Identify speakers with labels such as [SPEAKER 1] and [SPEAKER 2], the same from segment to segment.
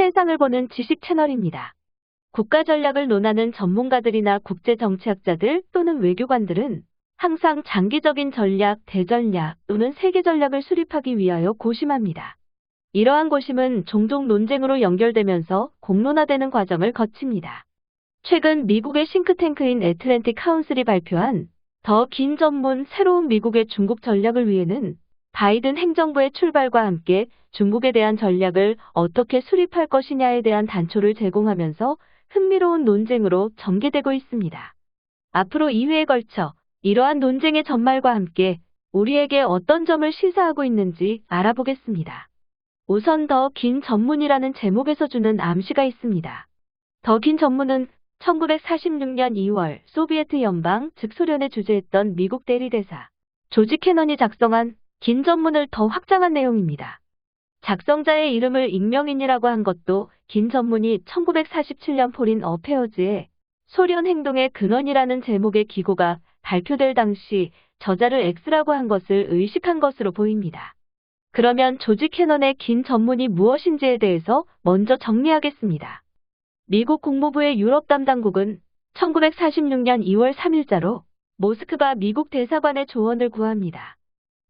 [SPEAKER 1] 세상을 보는 지식 채널입니다. 국가 전략을 논하는 전문가들이나 국제 정치학자들 또는 외교관들은 항상 장기적인 전략, 대전략 또는 세계 전략을 수립하기 위하여 고심합니다. 이러한 고심은 종종 논쟁으로 연결되면서 공론화되는 과정을 거칩니다. 최근 미국의 싱크탱크인 애틀랜틱 카운슬이 발표한 더 긴 전문 새로운 미국의 중국 전략을 위해는 바이든 행정부의 출발과 함께 중국에 대한 전략을 어떻게 수립할 것이냐에 대한 단초를 제공하면서 흥미로운 논쟁으로 전개되고 있습니다. 앞으로 2회에 걸쳐 이러한 논쟁의 전말과 함께 우리에게 어떤 점을 시사하고 있는지 알아보겠습니다. 우선 더 긴 전문이라는 제목에서 주는 암시가 있습니다. 더 긴 전문은 1946년 2월 소비에트 연방, 즉 소련에 주재했던 미국 대리대사 조지 캐넌이 작성한 긴 전문을 더 확장한 내용입니다. 작성자의 이름을 익명인이라고 한 것도 긴 전문이 1947년 포린 어페어즈의 소련 행동의 근원이라는 제목의 기고가 발표될 당시 저자를 X라고 한 것을 의식한 것으로 보입니다. 그러면 조지 캐넌의 긴 전문이 무엇인지에 대해서 먼저 정리하겠습니다. 미국 국무부의 유럽 담당국은 1946년 2월 3일자로 모스크바 미국 대사관의 조언을 구합니다.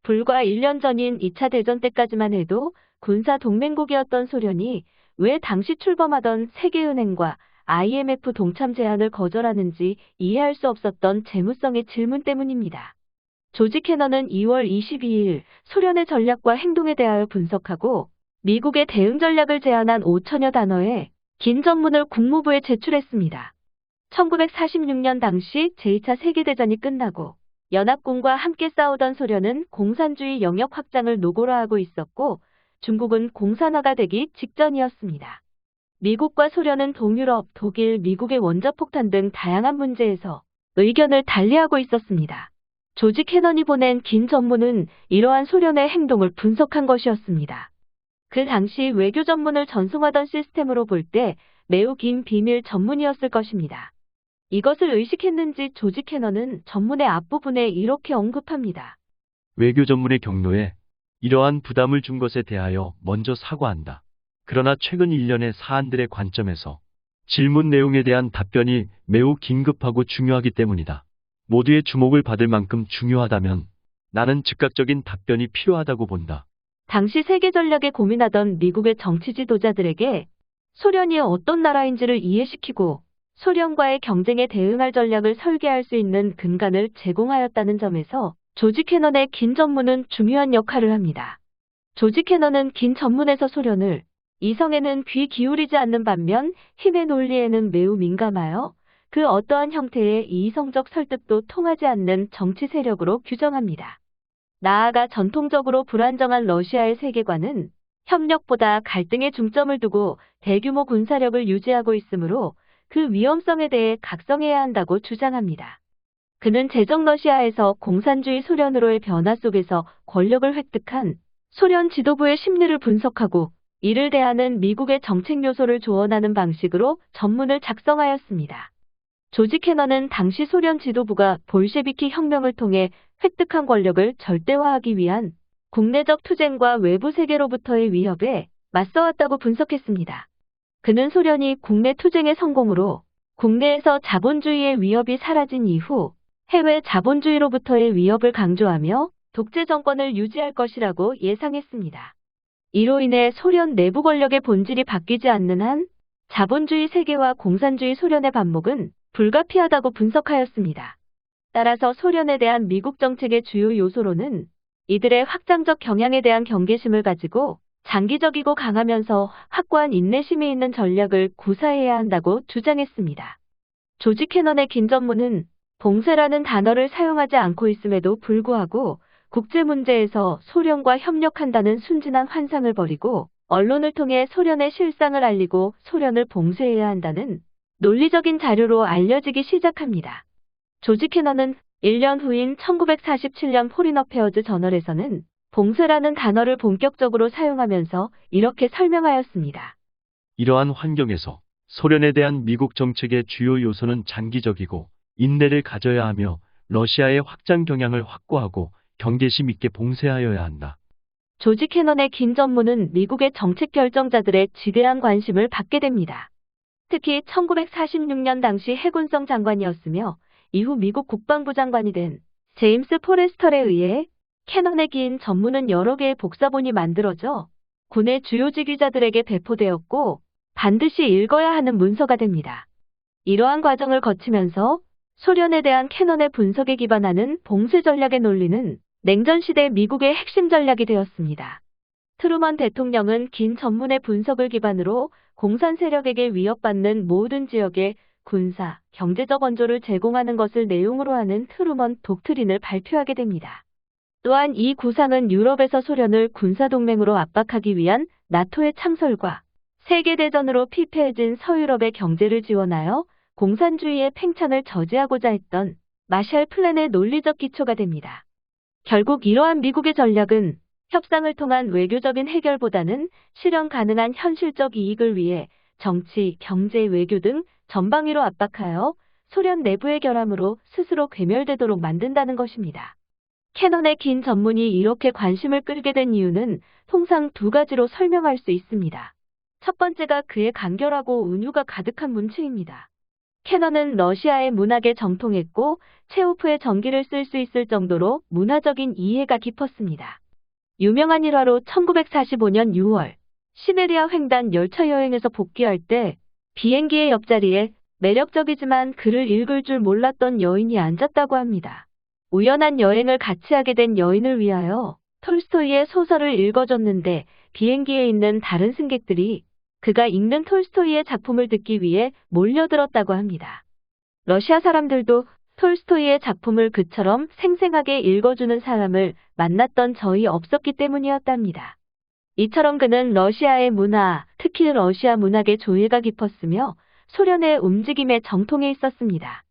[SPEAKER 1] 불과 1년 전인 2차 대전 때까지만 해도 군사 동맹국이었던 소련이 왜 당시 출범하던 세계은행과 IMF 동참 제안을 거절하는지 이해할 수 없었던 재무성의 질문 때문입니다. 조지 캐넌은 2월 22일 소련의 전략과 행동에 대하여 분석하고 미국의 대응 전략을 제안한 5천여 단어의 긴 전문을 국무부에 제출했습니다. 1946년 당시 제2차 세계대전이 끝나고 연합군과 함께 싸우던 소련은 공산주의 영역 확장을 노골화하고 있었고 중국은 공산화가 되기 직전이었습니다. 미국과 소련은 동유럽, 독일, 미국의 원자폭탄 등 다양한 문제에서 의견을 달리하고 있었습니다. 조지 캐넌이 보낸 긴 전문은 이러한 소련의 행동을 분석한 것이었습니다. 그 당시 외교 전문을 전송하던 시스템으로 볼 때 매우 긴 비밀 전문이었을 것입니다. 이것을 의식했는지 조지 캐넌은 전문의 앞부분에 이렇게 언급합니다.
[SPEAKER 2] 외교 전문의 경로에 이러한 부담을 준 것에 대하여 먼저 사과한다. 그러나 최근 1년의 사안들의 관점에서 질문 내용에 대한 답변이 매우 긴급하고 중요하기 때문이다. 모두의 주목을 받을 만큼 중요하다면 나는 즉각적인 답변이 필요하다고 본다.
[SPEAKER 1] 당시 세계 전략에 고민하던 미국의 정치 지도자들에게 소련이 어떤 나라인지를 이해시키고 소련과의 경쟁에 대응할 전략을 설계할 수 있는 근간을 제공하였다는 점에서 조지 캐넌의 긴 전문은 중요한 역할을 합니다. 조지 캐넌은 긴 전문에서 소련을 이성에는 귀 기울이지 않는 반면 힘의 논리에는 매우 민감하여 그 어떠한 형태의 이성적 설득도 통하지 않는 정치 세력으로 규정합니다. 나아가 전통적으로 불안정한 러시아의 세계관은 협력보다 갈등에 중점을 두고 대규모 군사력을 유지하고 있으므로 그 위험성에 대해 각성해야 한다고 주장합니다. 그는 제정 러시아에서 공산주의 소련으로의 변화 속에서 권력을 획득한 소련 지도부의 심리를 분석하고 이를 대하는 미국의 정책 요소를 조언하는 방식으로 전문을 작성하였습니다. 조지 캐넌은 당시 소련 지도부가 볼셰비키 혁명을 통해 획득한 권력을 절대화하기 위한 국내적 투쟁과 외부 세계로부터의 위협에 맞서왔다고 분석했습니다. 그는 소련이 국내 투쟁의 성공으로 국내에서 자본주의의 위협이 사라진 이후 해외 자본주의로부터의 위협을 강조하며 독재 정권을 유지할 것이라고 예상했습니다. 이로 인해 소련 내부 권력의 본질이 바뀌지 않는 한 자본주의 세계와 공산주의 소련의 반목은 불가피하다고 분석하였습니다. 따라서 소련에 대한 미국 정책의 주요 요소로는 이들의 확장적 경향에 대한 경계심을 가지고 장기적이고 강하면서 확고한 인내심이 있는 전략을 구사해야 한다고 주장했습니다. 조지 캐넌의 긴 전문은 봉쇄라는 단어를 사용하지 않고 있음에도 불구하고 국제 문제에서 소련과 협력한다는 순진한 환상을 버리고 언론을 통해 소련의 실상을 알리고 소련을 봉쇄해야 한다는 논리적인 자료로 알려지기 시작합니다. 조지 캐넌은 1년 후인 1947년 포린 어페어즈 저널에서는 봉쇄라는 단어를 본격적으로 사용하면서 이렇게 설명하였습니다.
[SPEAKER 2] 이러한 환경에서 소련에 대한 미국 정책의 주요 요소는 장기적이고 인내를 가져야 하며 러시아의 확장 경향을 확고하고 경계심 있게 봉쇄하여야 한다.
[SPEAKER 1] 조지 캐넌의 긴 전문은 미국의 정책 결정자들의 지대한 관심을 받게 됩니다. 특히 1946년 당시 해군성 장관이었으며 이후 미국 국방부 장관이 된 제임스 포레스터에 의해 캐넌의 긴 전문은 여러 개의 복사본이 만들어져 군의 주요 직위자들에게 배포되었고 반드시 읽어야 하는 문서가 됩니다. 이러한 과정을 거치면서 소련에 대한 캐넌의 분석에 기반하는 봉쇄 전략의 논리는 냉전 시대 미국의 핵심 전략이 되었습니다. 트루먼 대통령은 긴 전문의 분석을 기반으로 공산 세력에게 위협받는 모든 지역에 군사, 경제적 원조를 제공하는 것을 내용으로 하는 트루먼 독트린을 발표하게 됩니다. 또한 이 구상은 유럽에서 소련을 군사동맹으로 압박하기 위한 나토의 창설과 세계대전으로 피폐해진 서유럽의 경제를 지원하여 공산주의의 팽창을 저지하고자 했던 마샬 플랜의 논리적 기초가 됩니다. 결국 이러한 미국의 전략은 협상을 통한 외교적인 해결보다는 실현 가능한 현실적 이익을 위해 정치, 경제, 외교 등 전방위로 압박하여 소련 내부의 결함으로 스스로 괴멸되도록 만든다는 것입니다. 캐넌의 긴 전문이 이렇게 관심을 끌게 된 이유는 통상 두 가지로 설명할 수 있습니다. 첫 번째가 그의 간결하고 은유가 가득한 문체입니다. 캐넌은 러시아의 문학에 정통했고 체오프의 전기를 쓸 수 있을 정도로 문화적인 이해가 깊었습니다. 유명한 일화로 1945년 6월 시베리아 횡단 열차 여행에서 복귀할 때 비행기의 옆자리에 매력적이지만 글을 읽을 줄 몰랐던 여인이 앉았다고 합니다. 우연한 여행을 같이 하게 된 여인을 위하여 톨스토이의 소설을 읽어줬는데 비행기에 있는 다른 승객들이 그가 읽는 톨스토이의 작품을 듣기 위해 몰려들었다고 합니다. 러시아 사람들도 톨스토이의 작품을 그처럼 생생하게 읽어주는 사람을 만났던 적이 없었기 때문이었답니다. 이처럼 그는 러시아의 문화, 특히 러시아 문학의 조예가 깊었으며 소련의 움직임에 정통해 있었습니다.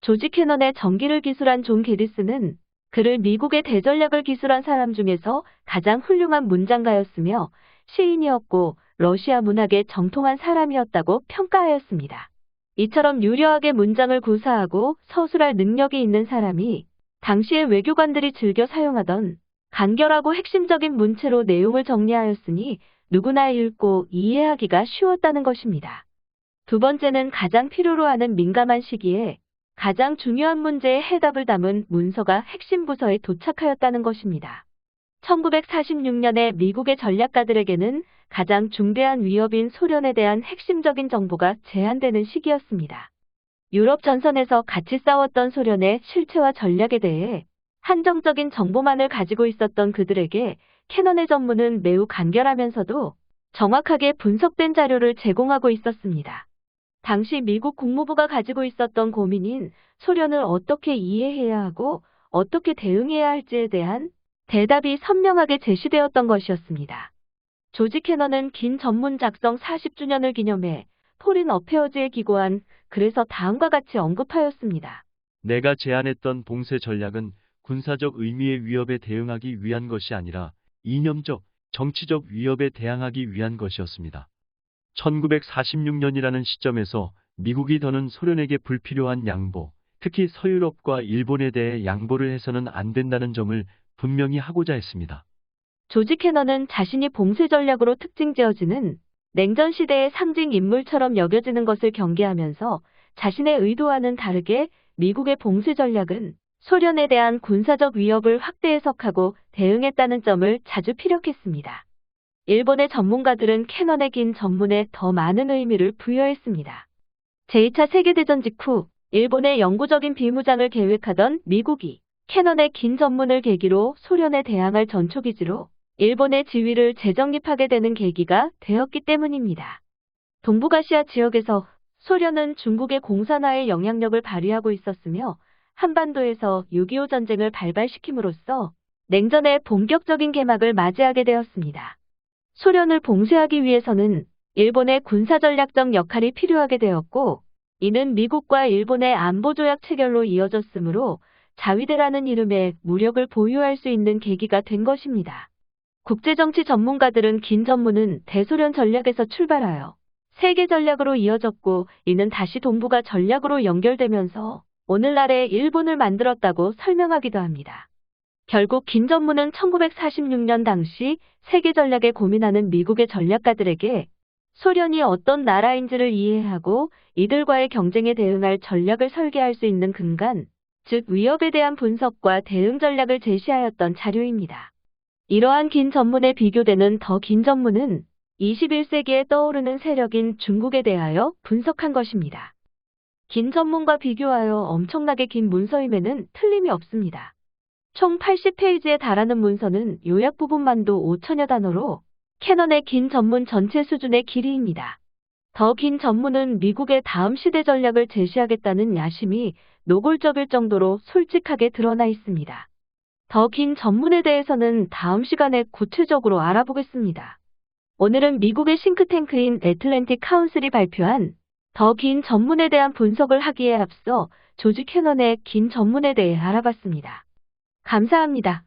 [SPEAKER 1] 조지 캐넌의 전기를 기술한 존 게리스는 그를 미국의 대전략을 기술한 사람 중에서 가장 훌륭한 문장가였으며 시인이었고 러시아 문학에 정통한 사람이었다고 평가하였습니다. 이처럼 유려하게 문장을 구사하고 서술할 능력이 있는 사람이 당시의 외교관들이 즐겨 사용하던 간결하고 핵심적인 문체로 내용을 정리하였으니 누구나 읽고 이해하기가 쉬웠다는 것입니다. 두 번째는 가장 필요로 하는 민감한 시기에 가장 중요한 문제의 해답을 담은 문서가 핵심 부서에 도착하였다는 것입니다. 1946년에 미국의 전략가들에게는 가장 중대한 위협인 소련에 대한 핵심적인 정보가 제한되는 시기였습니다. 유럽 전선에서 같이 싸웠던 소련의 실체와 전략에 대해 한정적인 정보만을 가지고 있었던 그들에게 캐논의 전문은 매우 간결하면서도 정확하게 분석된 자료를 제공하고 있었습니다. 당시 미국 국무부가 가지고 있었던 고민인 소련을 어떻게 이해해야 하고 어떻게 대응해야 할지에 대한 대답이 선명하게 제시되었던 것이었습니다. 조지 캐넌은 긴 전문 작성 40주년을 기념해 포린 어페어즈에 기고한 그래서 다음과 같이 언급하였습니다.
[SPEAKER 2] 내가 제안했던 봉쇄 전략은 군사적 의미의 위협에 대응하기 위한 것이 아니라 이념적, 정치적 위협에 대항하기 위한 것이었습니다. 1946년이라는 시점에서 미국이 더는 소련에게 불필요한 양보, 특히 서유럽과 일본에 대해 양보를 해서는 안 된다는 점을 분명히 하고자 했습니다.
[SPEAKER 1] 조지 캐넌은 자신이 봉쇄 전략으로 특징 지어지는 냉전 시대의 상징 인물처럼 여겨지는 것을 경계하면서 자신의 의도와는 다르게 미국의 봉쇄 전략은 소련에 대한 군사적 위협을 확대 해석하고 대응했다는 점을 자주 피력했습니다. 일본의 전문가들은 캐넌의 긴 전문에 더 많은 의미를 부여했습니다. 제2차 세계대전 직후 일본의 영구적인 비무장을 계획하던 미국이 캐넌의 긴 전문을 계기로 소련에 대항할 전초기지로 일본의 지위를 재정립하게 되는 계기가 되었기 때문입니다. 동북아시아 지역에서 소련은 중국의 공산화의 영향력을 발휘하고 있었으며 한반도에서 6.25 전쟁을 발발시킴으로써 냉전의 본격적인 개막을 맞이하게 되었습니다. 소련을 봉쇄하기 위해서는 일본의 군사전략적 역할이 필요하게 되었고, 이는 미국과 일본의 안보조약 체결로 이어졌으므로 자위대라는 이름의 무력을 보유할 수 있는 계기가 된 것입니다. 국제정치 전문가들은 긴 전문은 대소련 전략에서 출발하여 세계 전략으로 이어졌고, 이는 다시 동북아 전략으로 연결되면서 오늘날의 일본을 만들었다고 설명하기도 합니다. 결국 긴 전문은 1946년 당시 세계 전략에 고민하는 미국의 전략가들에게 소련이 어떤 나라인지를 이해하고 이들과의 경쟁에 대응할 전략을 설계할 수 있는 근간, 즉 위협에 대한 분석과 대응 전략을 제시하였던 자료입니다. 이러한 긴 전문에 비교되는 더 긴 전문은 21세기에 떠오르는 세력인 중국에 대하여 분석한 것입니다. 긴 전문과 비교하여 엄청나게 긴 문서임에는 틀림이 없습니다. 총 80페이지에 달하는 문서는 요약 부분만도 5천여 단어로 캐넌의 긴 전문 전체 수준의 길이입니다. 더 긴 전문은 미국의 다음 시대 전략을 제시하겠다는 야심이 노골적일 정도로 솔직하게 드러나 있습니다. 더 긴 전문에 대해서는 다음 시간에 구체적으로 알아보겠습니다. 오늘은 미국의 싱크탱크인 애틀랜틱 카운슬이 발표한 더 긴 전문에 대한 분석을 하기에 앞서 조지 캐넌의 긴 전문에 대해 알아봤습니다. 감사합니다.